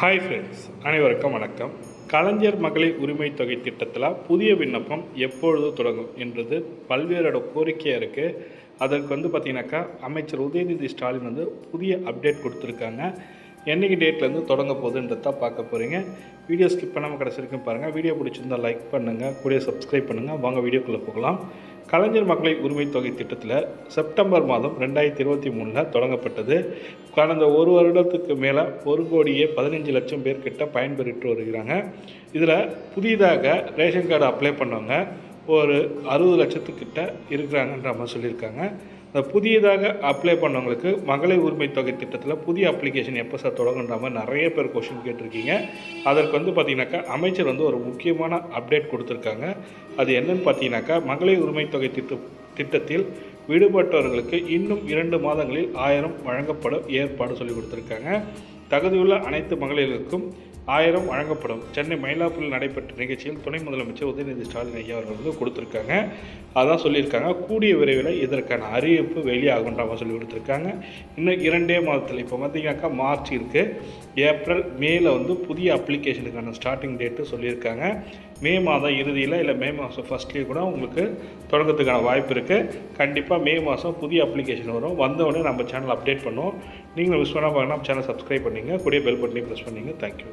Hi friends அனைவருக்கும் வணக்கம். கலைஞர் மகளிர் உரிமை தொகை திட்டத்தில் புதிய விண்ணப்பம் எப்பொழுது தொடங்கும் என்றது பல்வேறோட கோரிக்கையாக இருக்குது அதற்கு வந்து பார்த்திங்கனாக்கா அமைச்சர் உதயநிதி ஸ்டாலின் வந்து புதிய அப்டேட் கொடுத்துருக்காங்க. என்னைக்கு டேட்லேருந்து தொடங்க போகுதுன்றத பார்க்க போகிறீங்க வீடியோ ஸ்கிப் பண்ணாமல் கடைசி வரைக்கும் பாருங்கள் வீடியோ பிடிச்சிருந்தால் லைக் பண்ணுங்கள் கூட சப்ஸ்கிரைப் பண்ணுங்கள் வாங்க வீடியோக்குள்ளே போகலாம். கலைஞர் மக்களை உரிமை தொகை திட்டத்தில் செப்டம்பர் மாதம் ரெண்டாயிரத்தி இருபத்தி மூணில் தொடங்கப்பட்டது. கடந்த ஒரு வருடத்துக்கு மேலே ஒரு கோடியே பதினஞ்சு லட்சம் பேர்கிட்ட பயன்பெற்று வருகிறாங்க. இதில் புதிதாக ரேஷன் கார்டு அப்ளை பண்ணவங்க ஒரு அறுபது லட்சத்துக்கிட்ட இருக்கிறாங்கன்ற மாதிரி சொல்லியிருக்காங்க. இந்த புதியதாக அப்ளை பண்ணவங்களுக்கு மகளிர் உரிமை தொகை திட்டத்தில் புதிய அப்ளிகேஷன் எப்போ சார் தொடங்குன்ற மாதிரி நிறைய பேர் கொஷின் கேட்டிருக்கீங்க. அதற்கு வந்து பார்த்திங்கனாக்கா அமைச்சர் வந்து ஒரு முக்கியமான அப்டேட் கொடுத்துருக்காங்க. அது என்னன்னு பார்த்தீங்கன்னாக்கா மகளிர் உரிமை தொகை திட்ட திட்டத்தில் விடுபட்டவர்களுக்கு இன்னும் இரண்டு மாதங்களில் ஆயிரம் வழங்கப்படும் ஏற்பாடு சொல்லி கொடுத்துருக்காங்க. தகுதியுள்ள அனைத்து மகளிர்களுக்கும் ஆயிரம் வழங்கப்படும். சென்னை மயிலாப்பூரில் நடைபெற்ற நிகழ்ச்சியில் துணை முதலமைச்சர் உதயநிதி ஸ்டாலின் ஐயா அவர்கள் வந்து கொடுத்துருக்காங்க. அதான் சொல்லியிருக்காங்க. கூடிய விரைவில் இதற்கான அறிவிப்பு வெளியாகுன்ற மாதிரி சொல்லி கொடுத்துருக்காங்க. இன்னும் இரண்டே மாதத்தில் இப்போ பார்த்தீங்கன்னாக்கா மார்ச் இருக்குது ஏப்ரல் மேல வந்து புதிய அப்ளிகேஷனுக்கான ஸ்டார்டிங் டேட்டு சொல்லியிருக்காங்க. மே மாதம் இறுதியில் இல்லை மே மாதம் ஃபஸ்ட்லேயே கூட உங்களுக்கு தொடங்கிறதுக்கான வாய்ப்பு இருக்குது கண்டிப்பாக மே மாதம் புதிய அப்ளிகேஷன் வரும். வந்தவுடனே நம்ம சேனல் அப்டேட் பண்ணுவோம். நீங்களும் மிஸ் பண்ணால் பார்க்கலாம் சேனல் சப்ஸ்கிரைப் பண்ணிங்க. கூடிய பெல் பட்டனையும் ப்ரெஸ் பண்ணிங்க. தேங்க்யூ